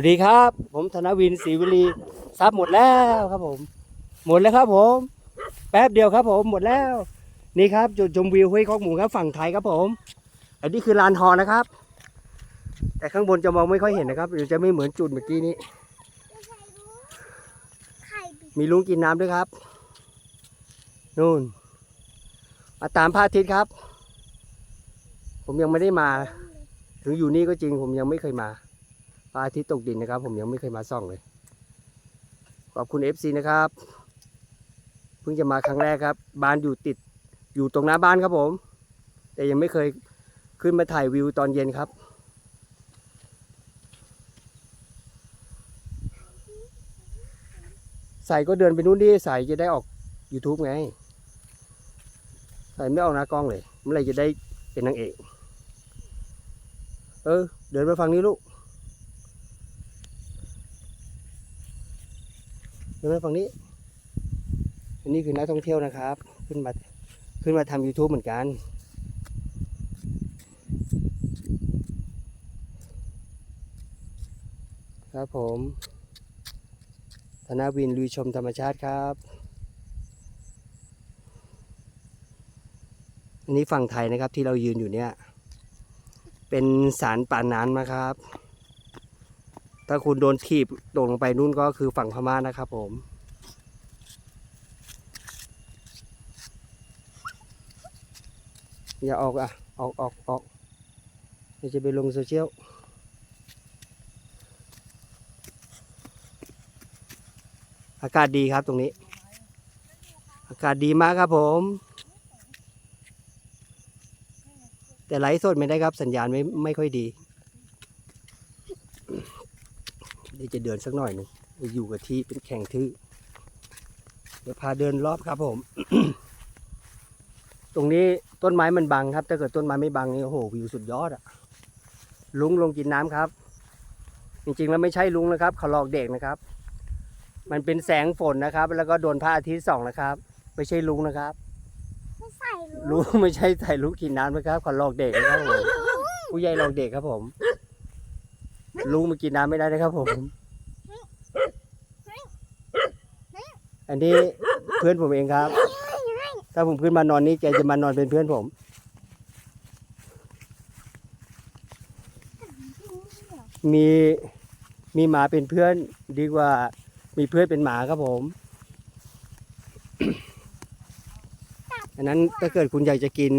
วัสดีครับ ผมธนวินศรีวิลีซับหมดแล้วครับผม หมดแล้วครับผม แป๊บเดียวครับ ผมหมดแล้ว นี่ครับจุดชมวิวห้วยคอกหมูครับฝั่งไทยครับผม อันนี้คือลานฮอนะครับ แต่ข้างบนจะมองไม่ค่อยเห็นนะครับเดี๋ยวจะไม่เหมือนจุดเมื่อกี้นี้ มีลุงกินน้ำด้วยครับนู่นมาตามพระอาทิตย์ครับ ผมยังไม่ได้มา ถึงอยู่นี่ก็จริงผมยังไม่เคยมา พระอาทิตย์ตกดินนะครับ ผมยังไม่เคยมาส่องเลย ขอบคุณ FC นะครับ เพิ่งจะมาครั้งแรกครับ บ้านอยู่ติดอยู่ตรงหน้าบ้านครับผม แต่ยังไม่เคยขึ้นมาถ่ายวิวตอนเย็นครับ ใส่ก็เดินไปนู่นดิใส่จะได้ออก YouTube ไง ใส่ไม่ออกหน้ากล้องเลย เมื่อไรจะได้เป็นนางเอก เออ เดินไปฝั่งนี้ลูก เดินไปฝั่งนี้ อันนี้คือนักท่องเที่ยวนะครับ ขึ้นมาขึ้นมาทำ YouTube เหมือนกันครับผม ธนวินลุยชมธรรมชาติครับ อันนี้ฝั่งไทยนะครับที่เรายืนอยู่เนี่ย เป็นสารป่าน้ำนะครับ ถ้าคุณโดนถีบตกลงไปนู่นก็คือฝั่งพม่านะครับผมอย่าออกอะ ออกออกออกเดี๋ยวจะไปลงโซเชียลอากาศดีครับตรงนี้ อากาศดีมากครับผม แต่ไลฟ์สดไม่ได้ครับสัญญาณไม่ไม่ค่อยดี เดี๋ยว จะเดินสักหน่อยหนึ่งอยู่กับที่เป็นแข่งทื่อเดี๋ยวพาเดินรอบครับผม ตรงนี้ต้นไม้มันบังครับ ถ้าเกิดต้นไม้ไม่บังนี่โอ้โหวิวสุดยอดอะลุงลงกินน้ำครับ จริงๆแล้วไม่ใช่ลุงนะครับเขาหลอกเด็กนะครับ มันเป็นแสงฝนนะครับ แล้วก็โดนพระอาทิตย์ส่องนะครับ ไม่ใช่ลุงนะครับไม่ใส่รู้ลุงไม่ใช่ใส่ลุงกินน้ำนะครับขอหลอกเด็กนะครับผมผู้ใหญ่หลอกเด็กครับผม ลุงมากินน้ำไม่ได้นะครับผม อันนี้เพื่อนผมเองครับ ถ้าผมขึ้นมานอนนี่แกจะมานอนเป็นเพื่อนผม มีมีหมาเป็นเพื่อนดีกว่า มีเพื่อนเป็นหมาครับผม อันนั้นถ้าเกิดคุณอยากจะกิน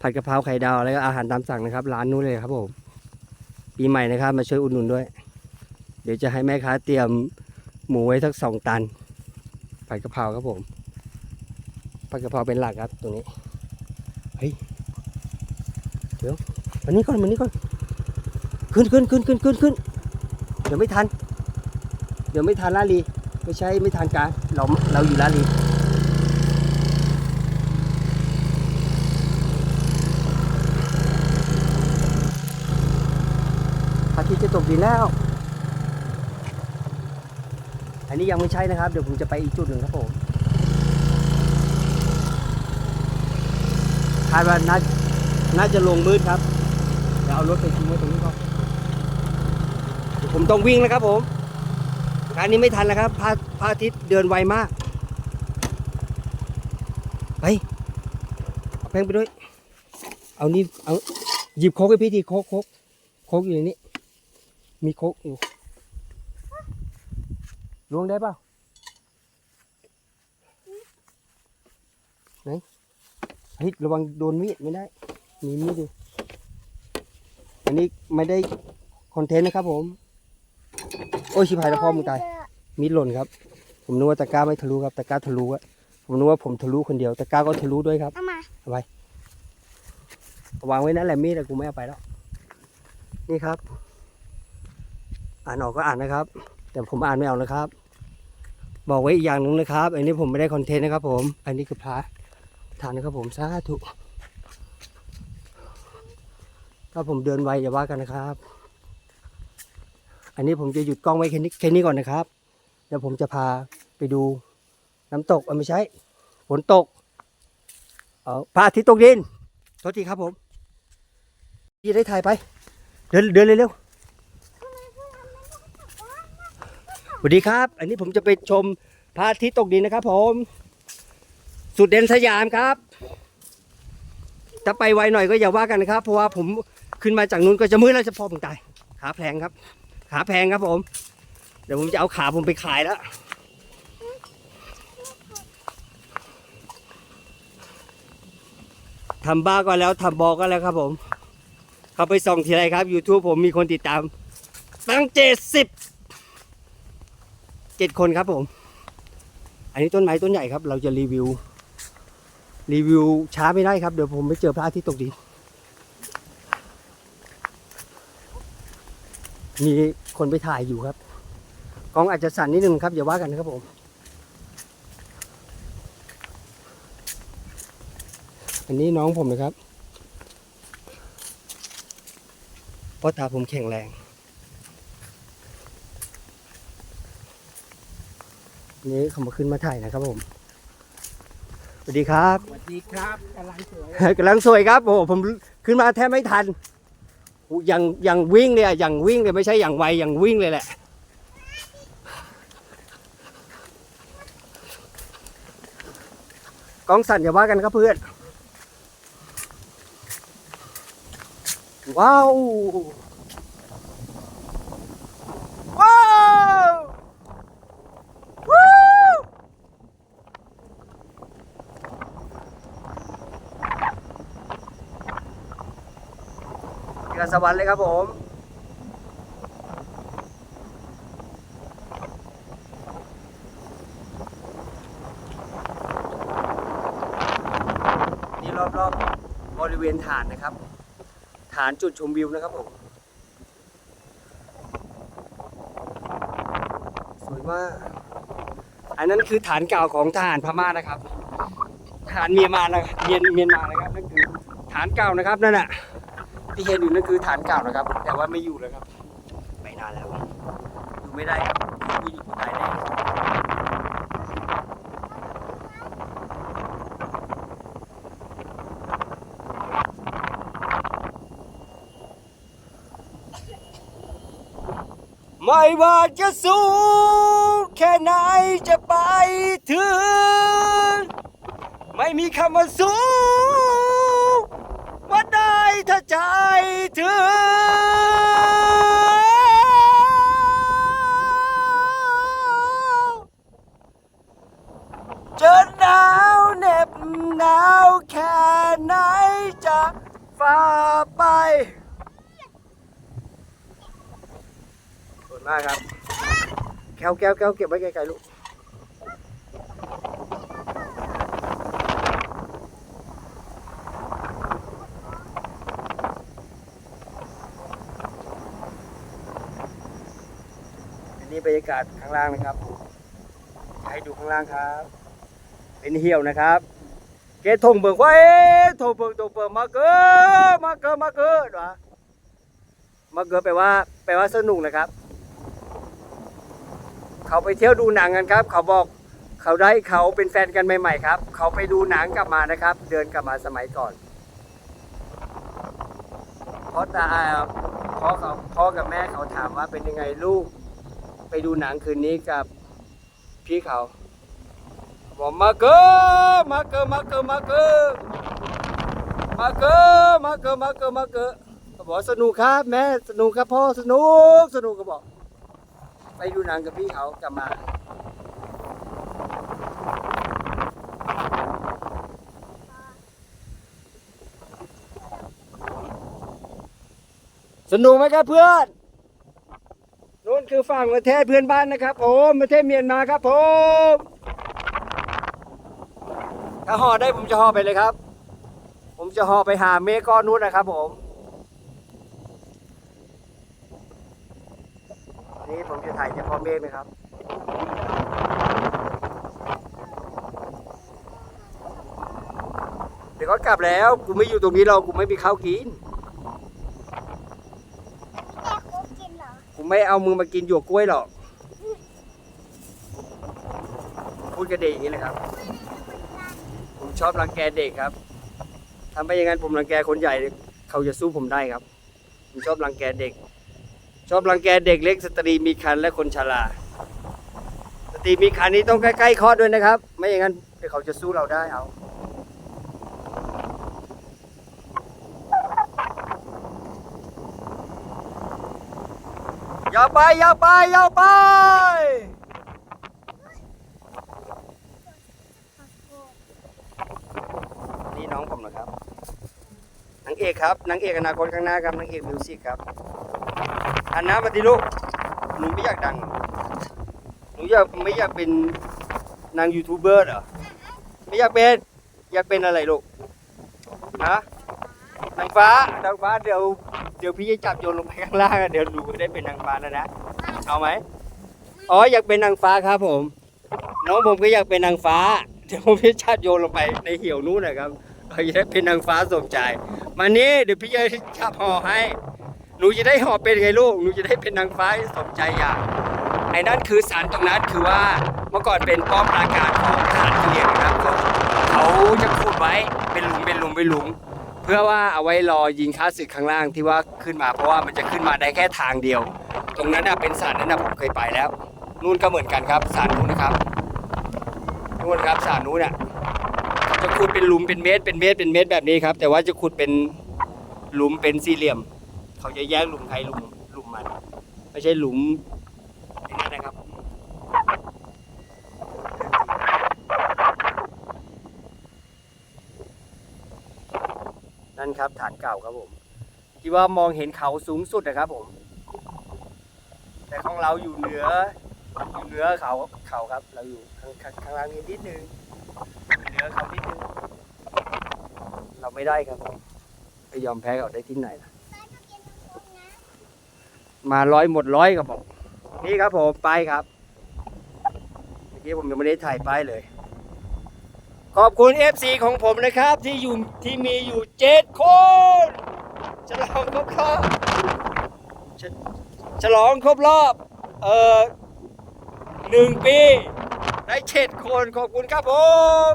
ผัดกะเพราไข่ดาวแล้วก็อาหารตามสั่งนะครับ ร้านนู้นเลยครับผม ปีใหม่นะครับ มาช่วยอุดหนุนด้วย เดี๋ยวจะให้แม่ค้าเตรียมหมูไว้สักสองตัน ผัดกะเพราครับผมผัดกะเพราเป็นหลักครับตรงนี้เฮ้ยเดี๋ยวมานี่ก่อนมานี่ก่อนขึ้นขึ้นขึ้นขึ้นขึ้นขึ้นเดี๋ยวไม่ทัน เดี๋ยวไม่ทันลาลีไม่ใช่ไม่ทันการเราเราอยู่ลาลีพระอาทิตย์จะตกดินแล้ว นนี้ยังไม่ใช่นะครับ เดี๋ยวผมจะไปอีกจุดหนึ่งครับผมคาดว่าน่าน่าจะลงมืดครับ เดี๋ยวเอารถไปทิ้งไว้ตรงนี้ก่อนผมต้องวิ่งแล้วครับผมงานนี้ไม่ทันแล้วครับพระพระอาทิตย์เดินไวมากไปเอาแป้งไปด้วย เอานี่เอาหยิบโคกให้พี่ทีโคกโคกโคกอยู่ในนี้ มีโคกอยู่ ล้วงได้เปล่าไหนเฮ้ยระวังโดนมีดไม่ได้ มีมีดอยู่อันนี้ไม่ได้คอนเทนต์นะครับผม โอ้ยชิบหายแล้วพ่อมึงตาย มีดหล่นครับ ผมนึกว่าตะกร้าไม่ทะลุครับตะกร้าทะลุอะผมนึกว่าผมทะลุคนเดียวตะกร้าก็ทะลุด้วยครับเอามาวางไว้นั่นแหละมีดอะกูไม่เอาไปแล้ว นี่ครับ อ่านออกก็อ่านนะครับ แต่ผมอ่านไม่ออกนะครับ บอกไว้อีกอย่างหนึ่งนะครับ อันนี้ผมไม่ได้คอนเทนต์นะครับ ผม อันนี้คือพระทานนะครับผมสาธุถ้าผมเดินไวอย่าว่ากันนะครับ อันนี้ผมจะหยุดกล้องไว้แค่นี้แค่นี้ก่อนนะครับ เดี๋ยวผมจะพาไปดูน้ำตกเออไม่ใช่ฝนตกเออพระอาทิตย์ตกดินโทษทีครับผมพี่ได้ถ่ายไป เดินเดินเร็ว สวัสดีครับ อันนี้ผมจะไปชมพระอาทิตย์ตกดินนะครับผม สุดเด่นสยามครับ ถ้าไปไวหน่อยก็อย่าว่ากันนะครับ เพราะว่าผมขึ้นมาจากนู้นก็จะมืดแล้วจะพอผมตาย ขาแพงครับ ขาแพงครับผม เดี๋ยวผมจะเอาขาผมไปขายแล้วทำบ้าก็แล้วทำบอก็แล้วครับผม เข้าไปส่องทีไรครับ YouTube ผมมีคนติดตาม ตั้งเจ็ดสิบ เจ็ดคนครับผม อันนี้ต้นไม้ต้นใหญ่ครับ เราจะรีวิว รีวิวช้าไม่ได้ครับ เดี๋ยวผมไปเจอพระอาทิตย์ตกดินมีคนไปถ่ายอยู่ครับ กล้องอาจจะสั่นนิดนึงครับอย่าว่ากันนะครับผมอันนี้น้องผมนะครับเพ่อตาผมแข็งแรง นี่เขามาขึ้นมาถ่ายนะครับผมสวัสดีครับสวัสดีครับกำลังสวยกำลังสวยครับโอ้โหผมขึ้นมาแทบไม่ทันโอ้อย่างอย่างวิ่งเนี่ยอย่างวิ่งเลยไม่ใช่อย่างไวอย่างวิ่งเลยแหละกล้องสั่นอย่าว่ากันครับเพื่อน ว้าวว้าววู้ เดือสวรรค์เลยครับผมนี่รอบๆบริเวณฐานนะครับ ฐานจุดชมวิวนะครับผมสวยมากอันนั้นคือฐานเก่าของทหารพม่านะครับ ฐานเมียนมานะเมียนเมียนมานะครับนั่นคือฐานเก่านะครับนั่นน่ะ ที่เห็นอยู่นั่นคือฐานเก่านะครับ แต่ว่าไม่อยู่แล้วครับไปนานแล้วอยู่ไม่ได้ครับอยู่อยู่ตายแน่ไม่ว่าจะสูงแค่ไหนจะไปถึง ไม่มีคำว่าสูงว่าได้ถ้าใจถึงจะหนาวเหน็บหนาวแค่ไหนจะฝ่าไปขอบคุณมากครับ แก้วเก็บไว้ไกลๆลูกอันนี้บรรยากาศข้างล่างนะครับ ให้ดูข้างล่างครับ เป็นเหี่ยวนะครับ เกทงเบิกไว้ทงเบิกทงเบิกมาเกอมาเกอมาเกอหรอมาเกอแปลว่าแปลว่าสนุกนะครับ เขาไปเที่ยวดูหนังกันครับ เขาบอกเขาได้เขาเป็นแฟนกันใหม่ๆครับ เขาไปดูหนังกลับมานะครับ เดินกลับมาสมัยก่อนเพราะตาพ่อเขาพ่อกับแม่เขาถามว่าเป็นยังไงลูก ไปดูหนังคืนนี้กับพี่เขาบอกมาเกอมาเกอมาเกอมาเกอมาเกอมาเกอมาเกอมาเกอเขาบอกสนุกครับ แม่สนุกครับพ่อสนุกสนุกก็บอก ไปดูหนังกับพี่เขากลับมาสนุกไหมครับเพื่อนนู่นคือฝั่งประเทศเพื่อนบ้านนะครับผมประเทศเมียนมาครับผมถ้าห่อได้ผมจะห่อไปเลยครับ ผมจะห่อไปหาเมก้อนนู้นนะครับผม นี่ ผมจะถ่ายเฉพาะเมฆนะครับเดี๋ยวก็กลับแล้วกูไม่อยู่ตรงนี้หรอกกูไม่มีข้าวกินกูไม่เอามือมากินหยวกกล้วยหรอกพูดกับเด็กอย่างนี้เลยครับ ผมชอบรังแกเด็กครับทำไปอย่างนั้นผมรังแกคนใหญ่เขาจะสู้ผมได้ครับ ผมชอบรังแกเด็ก ชอบรังแกเด็กเล็กสตรีมีครรภ์และคนชรา สตรีมีคันนี้ต้องใกล้ๆคลอดด้วยนะครับ ไม่อย่างนั้นเดี๋ยวเขาจะสู้เราได้เอาอย่าไปอย่าไปอย่าไปนี่น้องผมนะครับนางเอกครับนางเอกอนาคตข้างหน้าครับนางเอกมิวสิกครับ อันน้ำปฏิลูกหนูไม่อยากดัง หนูอยากไม่อยากเป็นนางยูทูบเบอร์เหรอ ไม่อยากเป็น อยากเป็นอะไรลูก ฮะ นางฟ้านางฟ้าเดี๋ยวเดี๋ยวพี่จะจับโยนลงไปข้างล่างอะเดี๋ยวหนูก็ได้เป็นนางฟ้าแล้วนะ เอาไหมอ๋ออยากเป็นนางฟ้าครับผม น้องผมก็อยากเป็นนางฟ้า เดี๋ยวผมจะชัดโยนลงไปในเหี่ยวนู้นนะครับเราจะได้เป็นนางฟ้าสมใจมานี่เดี๋ยวพี่จะจับห่อให้ หนูจะได้ห่อเป็นไงลูก หนูจะได้เป็นนางฟ้าสมใจอย่างไอ้นั่นคือสารตรงนั้นคือว่าเมื่อก่อนเป็นป้อมปราการของทหารเขมรนะครับเขาเขาจะขุดไว้เป็นหลุมเป็นหลุมเป็นหลุม เพื่อว่าเอาไว้รอยิงค่าศึกข้างล่างที่ว่าขึ้นมาเพราะว่ามันจะขึ้นมาได้แค่ทางเดียว ตรงนั้นน่ะเป็นสารนั้นนะผมเคยไปแล้วนู่นก็เหมือนกันครับสารนู้นนะครับนู่นครับสารนู้นน่ะจะขุดเป็นหลุมเป็นเมตรเป็นเมตรเป็นเมตรแบบนี้ครับ แต่ว่าจะขุดเป็นหลุมเป็นสี่เหลี่ยม เขาจะแยกหลุมใครหลุมหลุมมัน ไม่ใช่หลุมอย่างนั้นนะครับนั่นครับฐานเก่าครับผม ที่ว่ามองเห็นเขาสูงสุดนะครับผม แต่ของเราอยู่เหนืออยู่เหนือเขาเขาครับ เราอยู่ข้างข้างางล่างนิดนิดนึงเหนือเขานิดนึงเราไม่ได้ครับไปยอมแพ้เขาได้ที่ไหนล่ะ มาร้อยหมดร้อยกับผมนี่ครับผมไปครับเมื่อกี้ผมยังไม่ได้ถ่ายป้ายเลย ขอบคุณ FC ของผมนะครับ ที่อยู่ที่มีอยู่เจ็ดคนฉลองครบรอบฉฉลองครบรอบเอ่อหนึ่งปีได้เจ็ดคนขอบคุณครับผม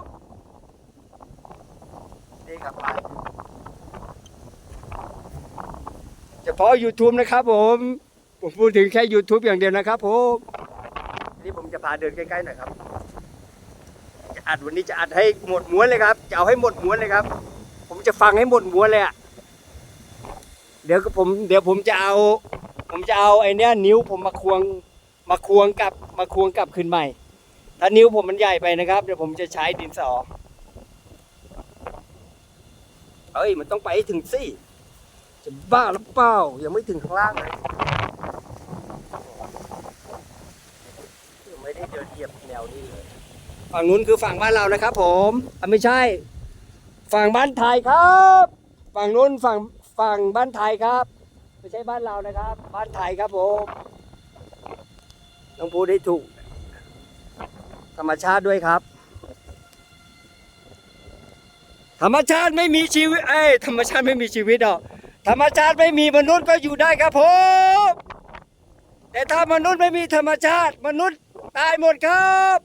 นี่ครับไปเฉพาะ YouTube นะครับผม ผมพูดถึงแค่ YouTube อย่างเดียวนะครับผมนี่ผมจะพาเดินใกล้ๆหน่อยครับ จะอัดวันนี้จะอัดให้หมดม้วนเลยครับ จะเอาให้หมดม้วนเลยครับ ผมจะฟังให้หมดม้วนเลยอะ เดี๋ยวผม เดี๋ยวผมจะเอา ผมจะเอาไอ้นี้ยนิ้วผมมาควง มาควงกลับ มาควงกลับขึ้นใหม่ ถ้านิ้วผมมันใหญ่ไปนะครับ เดี๋ยวผมจะใช้ดินสอ เอ้ย มันต้องไปถึงสิจะบ้าหรือเปล่า ยังไม่ถึงข้างล่างเลย ยังไม่ได้เดินเหยียบแนวนี้เลยฝั่งนู้นคือฝั่งบ้านเรานะครับ ผมอะไม่ใช่ ฝั่งบ้านไทยครับ ฝั่งนู้นฝั่งฝั่งบ้านไทยครับ ไม่ใช่บ้านเรานะครับ บ้านไทยครับผมต้องพูดให้ถูก ธรรมชาติด้วยครับ ธรรมชาติไม่มีชีวิต เอ้ยธรรมชาติไม่มีชีวิตหรอกธรรมชาติไม่มีมนุษย์ก็อยู่ได้ครับผมแต่ถ้ามนุษย์ไม่มีธรรมชาติ มนุษย์ ตายหมดครับ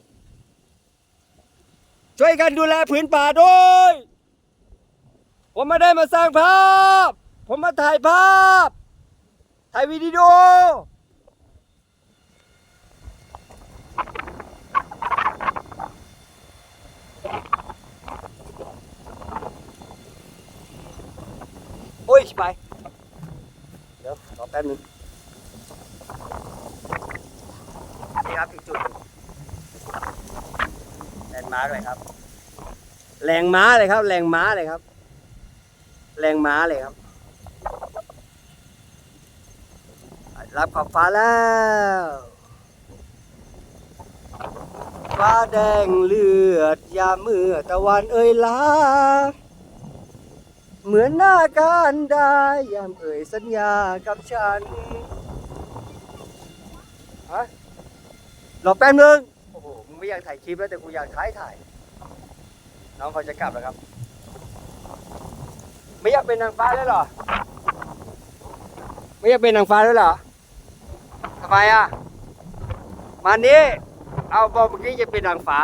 ช่วยกันดูแลผืนป่าด้วย ผมไม่ได้มาสร้างภาพ ผมมาถ่ายภาพ ถ่ายวิดีโอโอ้ยไป เดี๋ยวรอแป๊บนึงนี่ ครับอีกจุดหนึ่งแรงม้าเลยครับ แรงม้าเลยครับ แรงม้าเลยครับ แรงม้าเลยครับ รับขอบฟ้าแล้วฟ้าแดงเลือดยามเมื่อตะวันเอ่ยลาเหมือนหน้าการได้ยามเอ่ยสัญญากับฉันฮะ รอแป๊บนึงโอ้โหมึงไม่อยากถ่ายคลิปแล้วแต่กูอยากถ่ายถ่าย น้องเขาจะกลับแล้วครับ ไม่อยากเป็นนางฟ้าแล้วเหรอ ไม่อยากเป็นนางฟ้าแล้วเหรอทำไมอะ มานี้เอาบอกเมื่อกี้จะเป็นนางฟ้า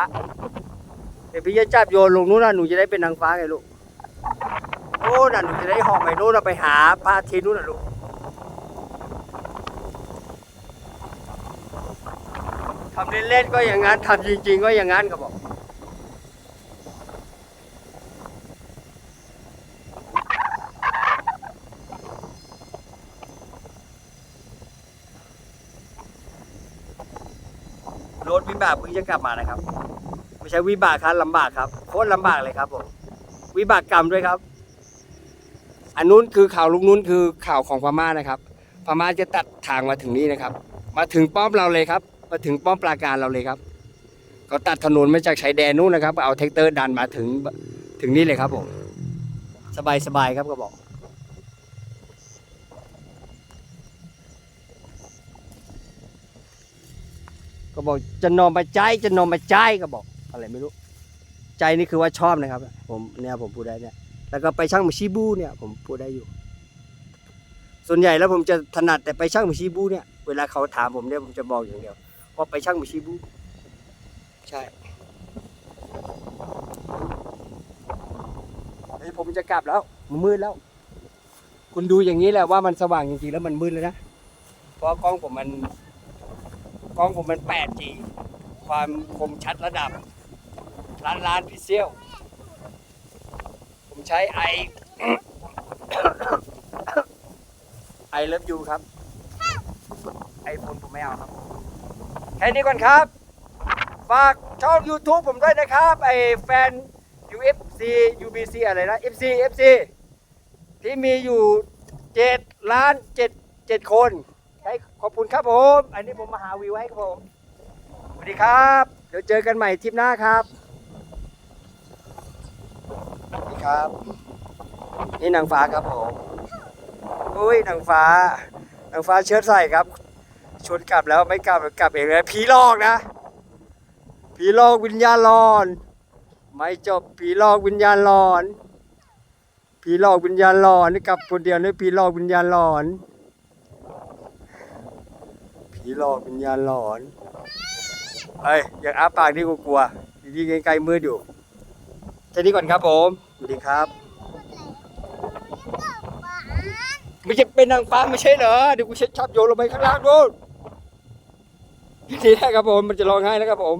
เดี๋ยวพี่จะจับโยนลงนู้นนะหนูจะได้เป็นนางฟ้าไงลูกโน่น่ะหนูจะได้หอมไปโน่นน่ะไปหาพระอาทิตย์นู่นน่ะลูก ทำเล่นๆก็อย่างนั้นทำจริง ๆ ก็อย่างนั้นก็บอกรถวิบากเพิ่งจะกลับมานะครับ ไม่ใช่วิบากครับลำบากครับโคตรลำบากเลยครับผมวิบากกรรมด้วยครับ อันนู้นคือข่าวลุงนู้นคือข่าวของพม่านะครับพม่าจะตัดทางมาถึงนี่นะครับ มาถึงป้อมเราเลยครับ มาถึงป้อมปราการเราเลยครับเขาตัดถนนมาจากชายแดนนู้นนะครับ เอาแท็กเตอร์ดันมาถึงถึงนี่เลยครับผม สบายสบายครับก็บอกก็บอกจะนอนมาใจจะนอนมาใจก็บอกอะไรไม่รู้ ใจนี่คือว่าชอบนะครับ ผมเนี่ยผมพูดได้เนี่ยแล้วก็ไปช่างมือชีบูเนี่ย ผมพูดได้อยู่ ส่วนใหญ่แล้วผมจะถนัดแต่ไปช่างมือชีบูเนี่ยเวลาเขาถามผมเนี่ยผมจะบอกอย่างเดียว ว่าไปช่างมือชีบูใช่เฮ้ยผมจะกลับแล้ว มันมืดแล้ว คุณดูอย่างนี้แหละว่ามันสว่างจริงๆแล้วมันมืดแล้วนะ เพราะกล้องผมมัน กล้องผมมัน 8G ความคมชัดระดับ ล้านล้านพิเซล ผมใช้ไอไอเลิฟยูครับ ไอโฟนผมไม่เอาครับ แค่นี้ก่อนครับ ฝากช่อง YouTube ผมด้วยนะครับ ไอแฟน UFC UBC อะไรนะ FC FC ที่มีอยู่7ล้าน7 7คนให้ขอบคุณครับผม อันนี้ผมมาหาวิวให้ครับผม สวัสดีครับ เดี๋ยวเจอกันใหม่ทริปหน้าครับ สวัสดีครับ นี่นางฟ้าครับผม อุ้ยนางฟ้านางฟ้าเชิดใส่ครับ ชวนกลับแล้วไม่กลับกลับเองเลยผีหลอกนะ ผีหลอกวิญญาณหลอน ไม่จบผีหลอกวิญญาณหลอน ผีหลอกวิญญาณหลอนนี่กลับคนเดียวนี่ผีหลอกวิญญาณหลอน ผีหลอกวิญญาณหลอนเอ้ยอย่าอ้าปากนี่กูกลัวยิ่งไกลๆมืดอยู่แค่นี้ก่อนครับผมสวัสดีครับไม่ใช่เป็นนางฟ้าไม่ใช่เหรอเดี๋ยวกูเช็ดชอบโยนลงไปข้างล่างนู่ นทีแรกครับผมมันจะร้องไห้แล้วครับผม